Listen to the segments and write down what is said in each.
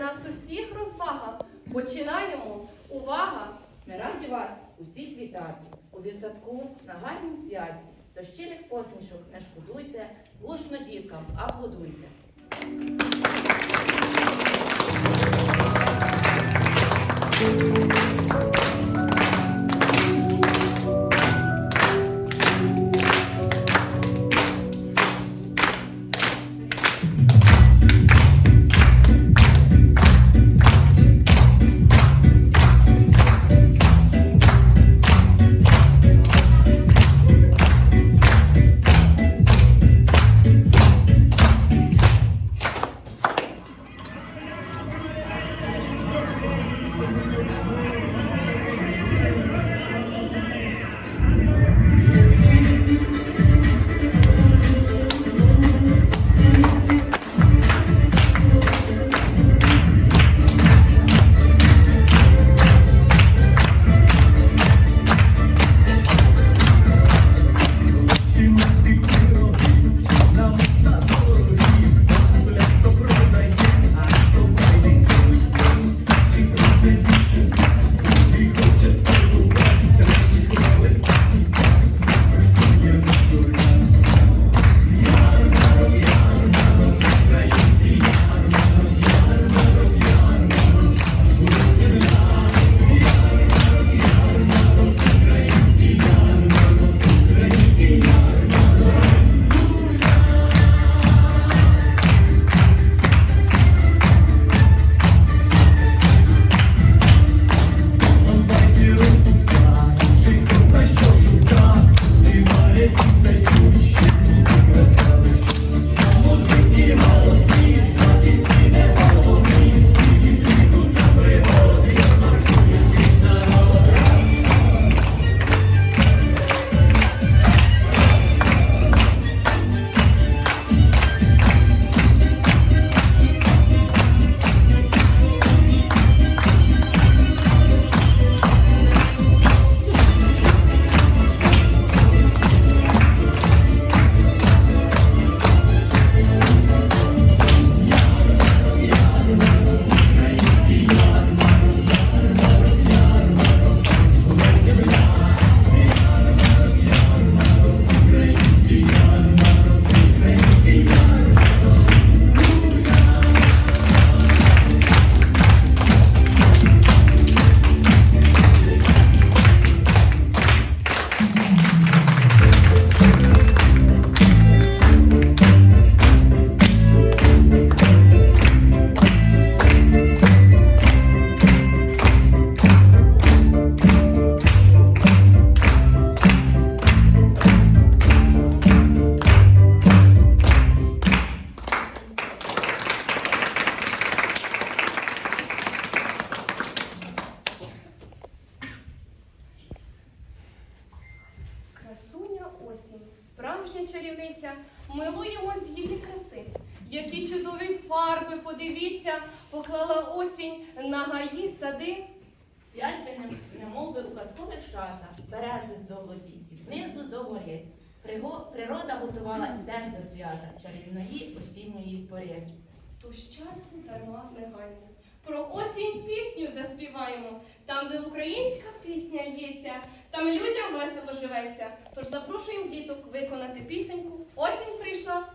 нас усіх розвага. Починаємо. Увага! Ми раді вас усіх вітати у десятку на гарнім святі. До щирих посмішок не шкодуйте, гучно діткам аплодуйте. Красуня осінь, справжня чарівниця, милуємось її краси. Які чудові фарби, подивіться, поклала осінь на гаї сади. Не- немов би у казкових шатах, берези в золоті, і знизу до гори. Природа готувалась теж до свята, чарівної осінньої пори. Тож часу дарма не. Про осінь пісню заспіваємо. Там, де українська пісня лється, там людям весело живеться. Тож запрошуємо діток виконати пісеньку. Осінь прийшла.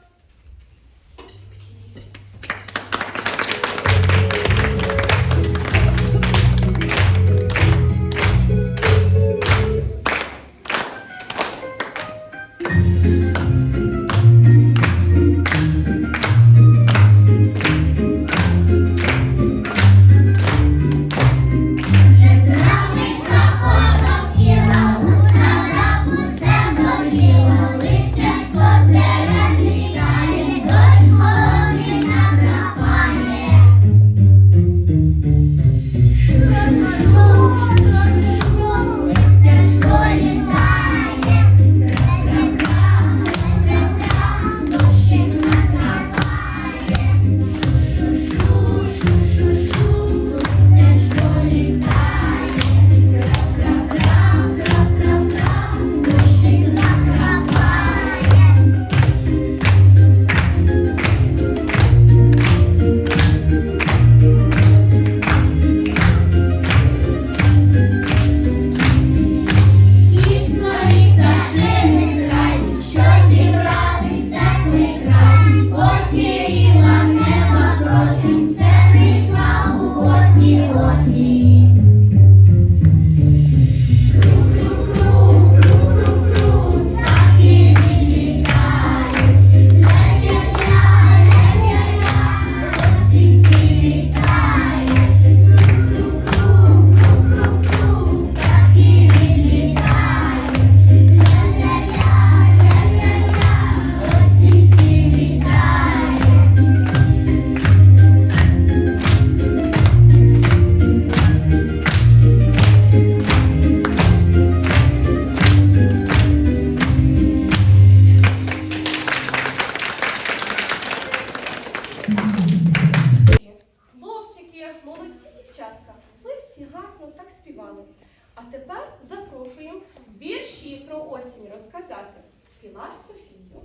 Про осінь розказати Пілар Софію,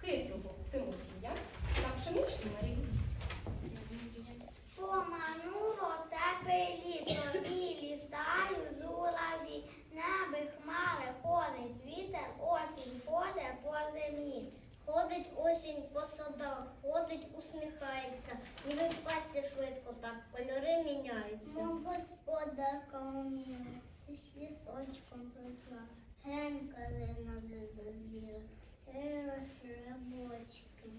хитрого Тимофія та пшеничну Марію. Помануло тебе літо і літаю зулаві, неби хмари ходить вітер, осінь ходить по землі. Ходить осінь по садах, ходить, усміхається, ніби в класі швидко так кольори міняються. Мов господарка уміла, і з лісочком прийшла, ген калина дозріла, виросли рабочки.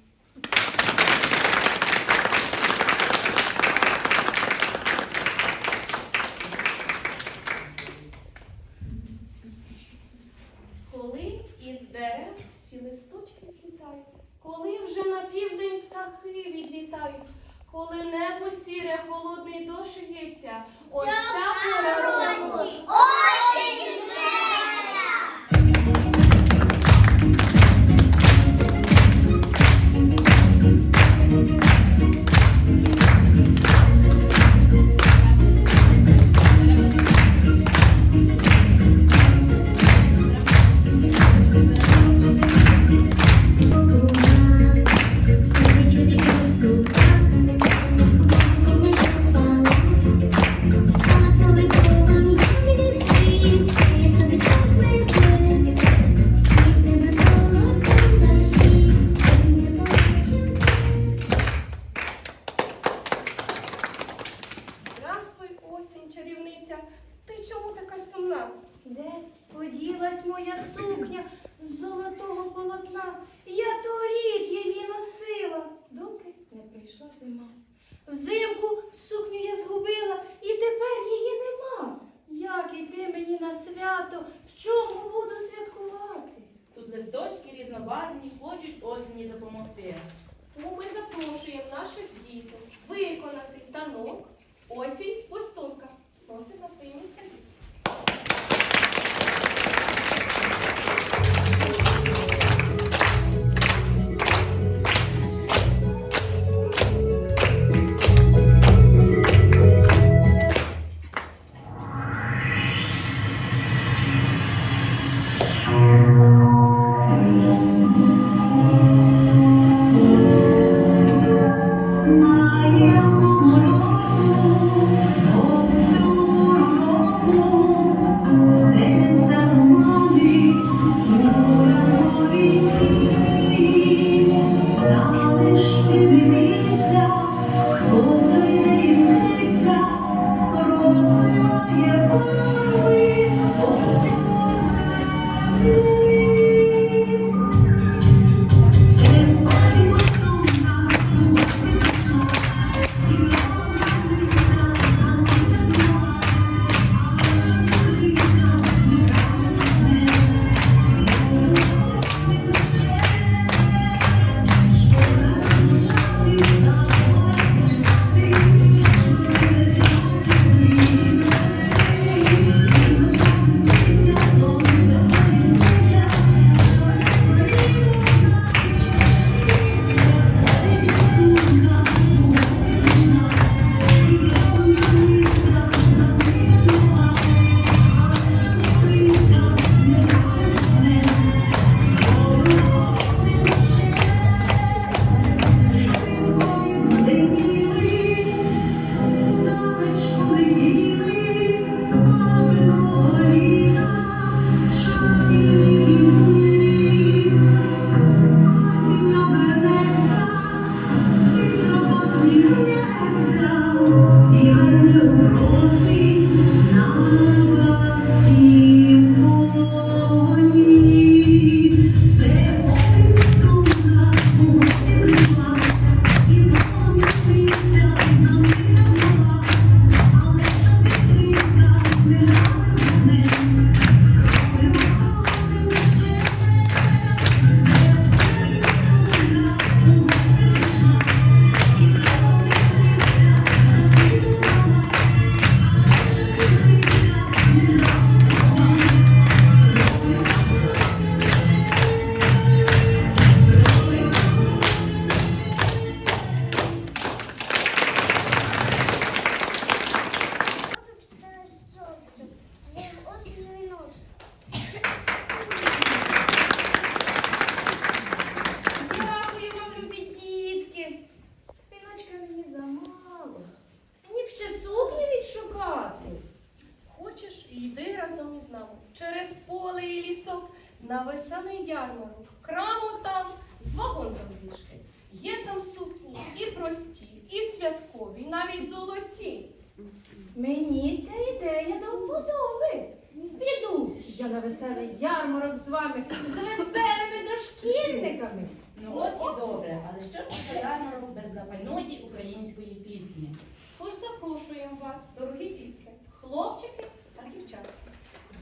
вас, дорогі дітки, хлопчики та дівчатки.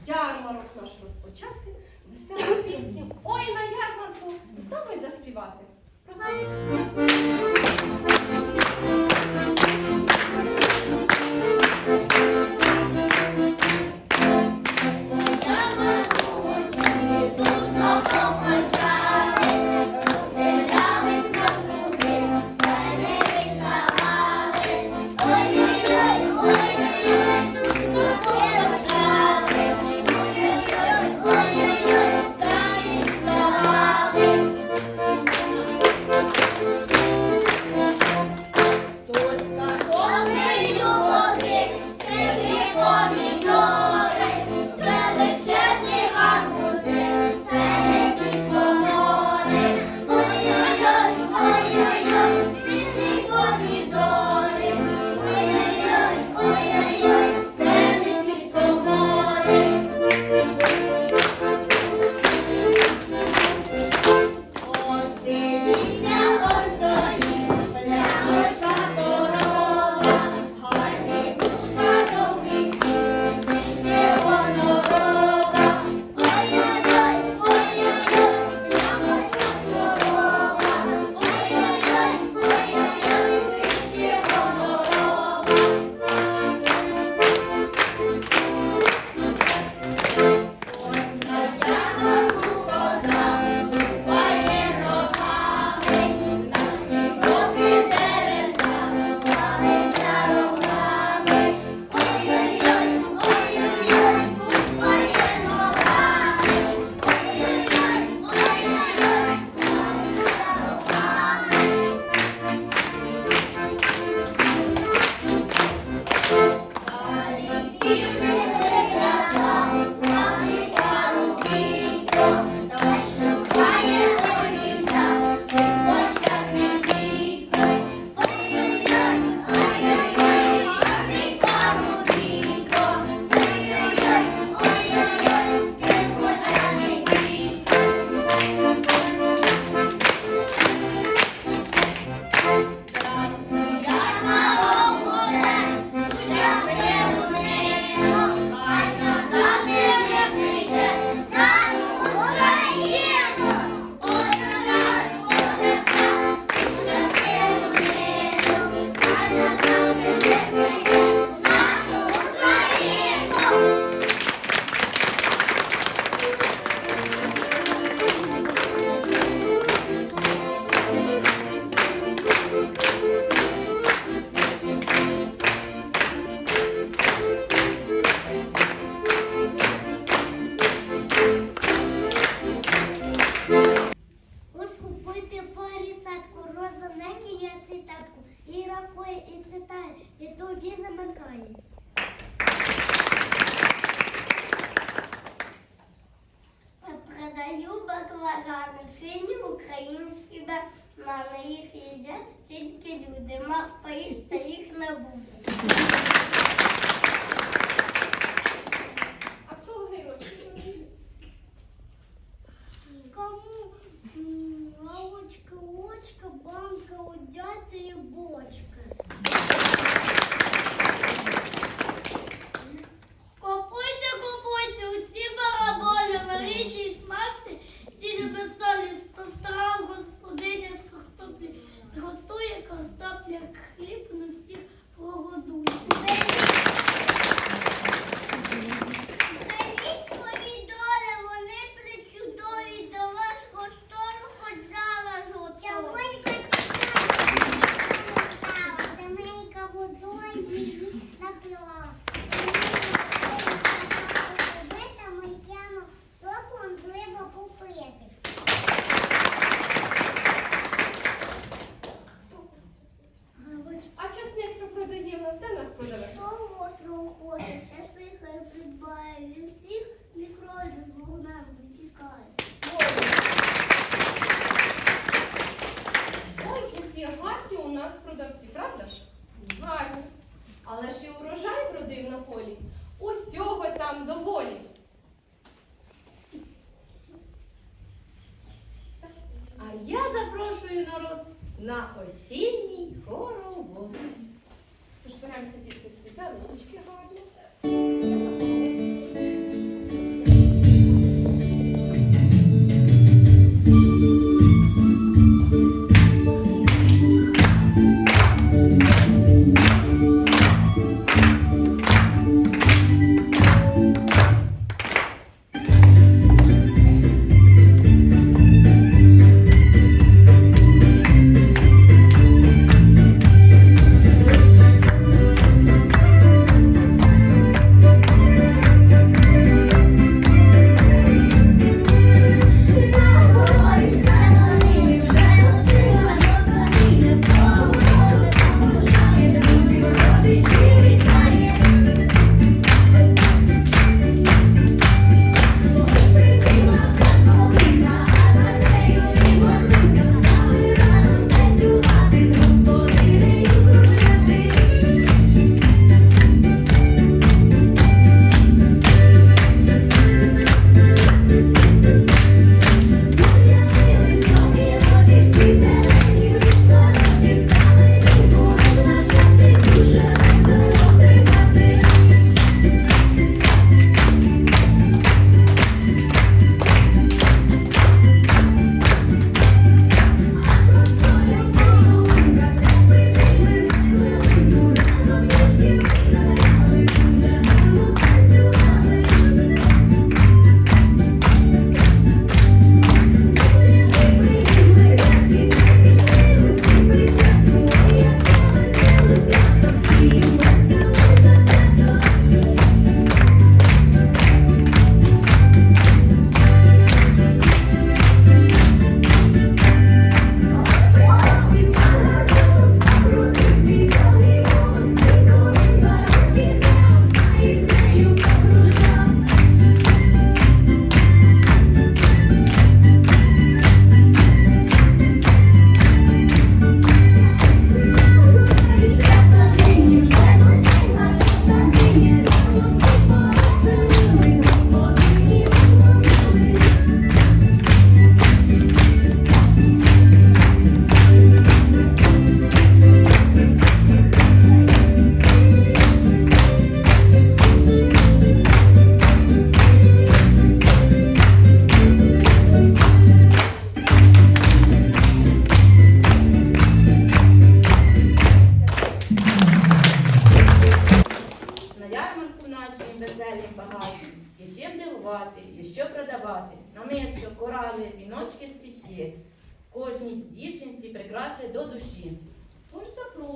Ярмарок наш розпочати, веселу пісню. Ой на ярмарку з нами заспівати. Просимо. much. але ж і урожай продив на полі. Усього там доволі. А я запрошую народ на осінній хоровод. Тож беремося дітки всі за гарні.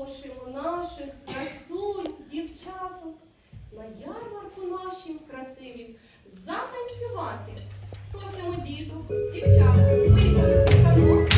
запрошуємо наших красунь, дівчаток на ярмарку нашим красивим затанцювати. Просимо діток, дівчаток, виконати танок.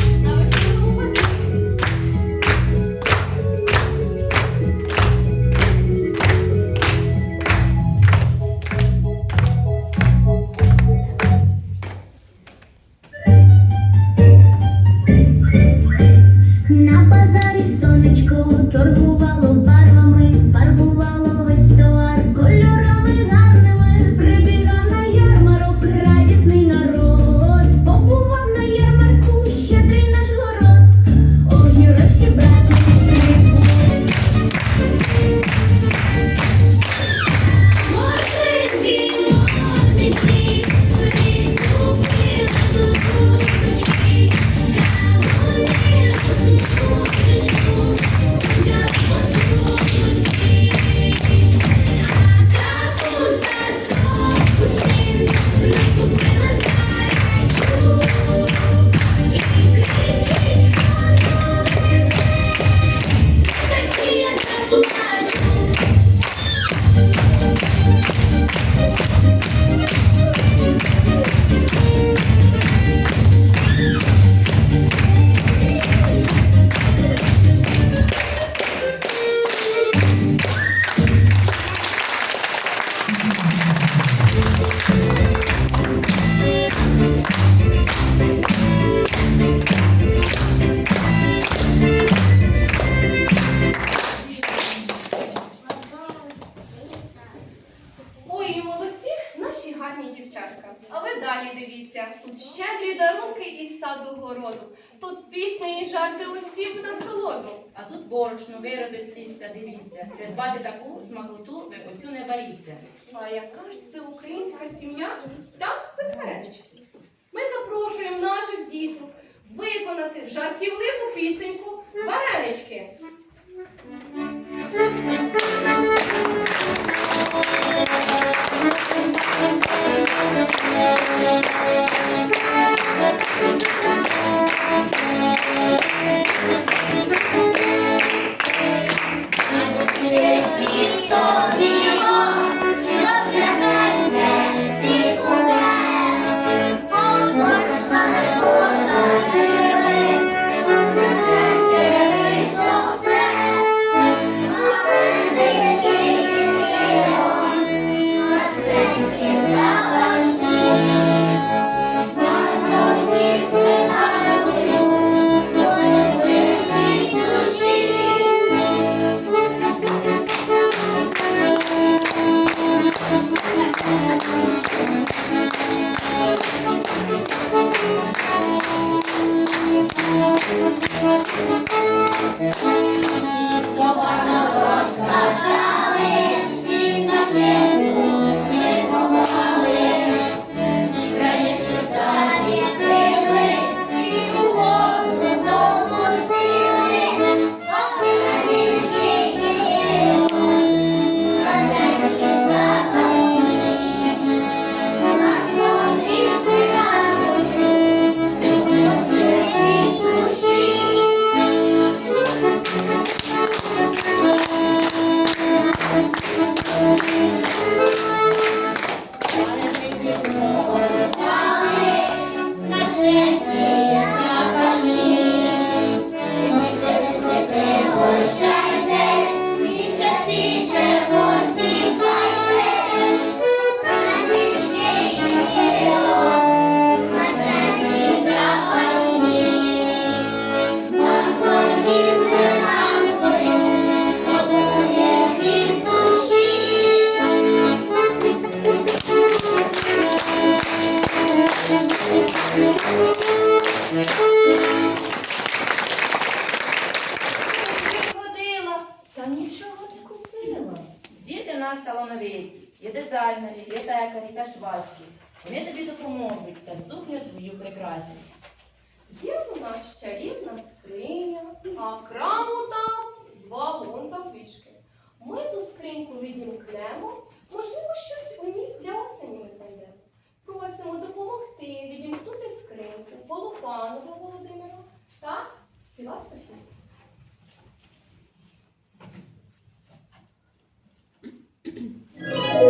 Жарти усім на солоду. А тут борошно, вироби з тіста, дивіться. Придбати таку смакоту ви оцю не боріться. А яка ж це українська сім'я? Так, без харечки. Ми запрошуємо наших діток виконати жартівливу пісеньку Варенички. Тісто 人。Та. Вони тобі допоможуть та сукню твою прикрасять. Є у нас чарівна скриня, а краму там звалон запічки. Ми ту скриньку відімкнемо, можливо, щось у ній для осені ми знайдемо. Просимо допомогти відімкнути скриньку Полупанову Володимиру та філософію. Bırak.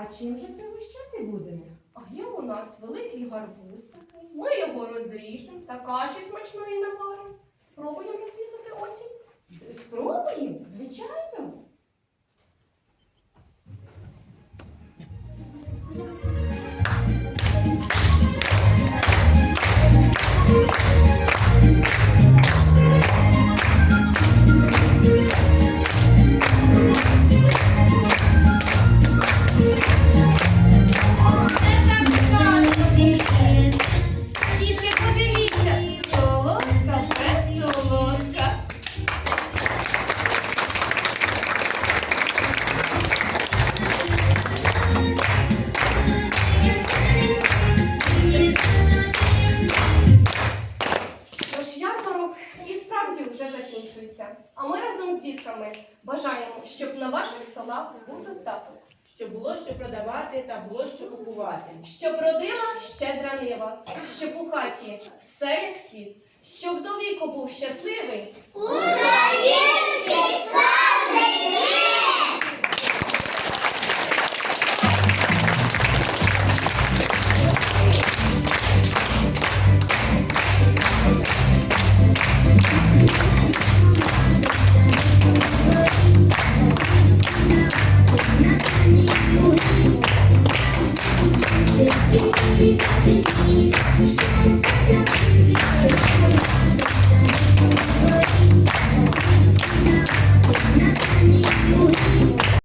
А чим же пригощати будемо? А є у нас великий гарбуз такий. Ми його розріжемо та каші смачної наваримо. Спробуємо розрізати осінь. Спробуємо, звичайно. вже закінчується. А ми разом з дітками бажаємо, щоб на ваших столах був достаток. Щоб було що продавати та було що купувати. Щоб родила щедра нива, щоб у хаті все як слід, щоб до віку був щасливий. Український славний!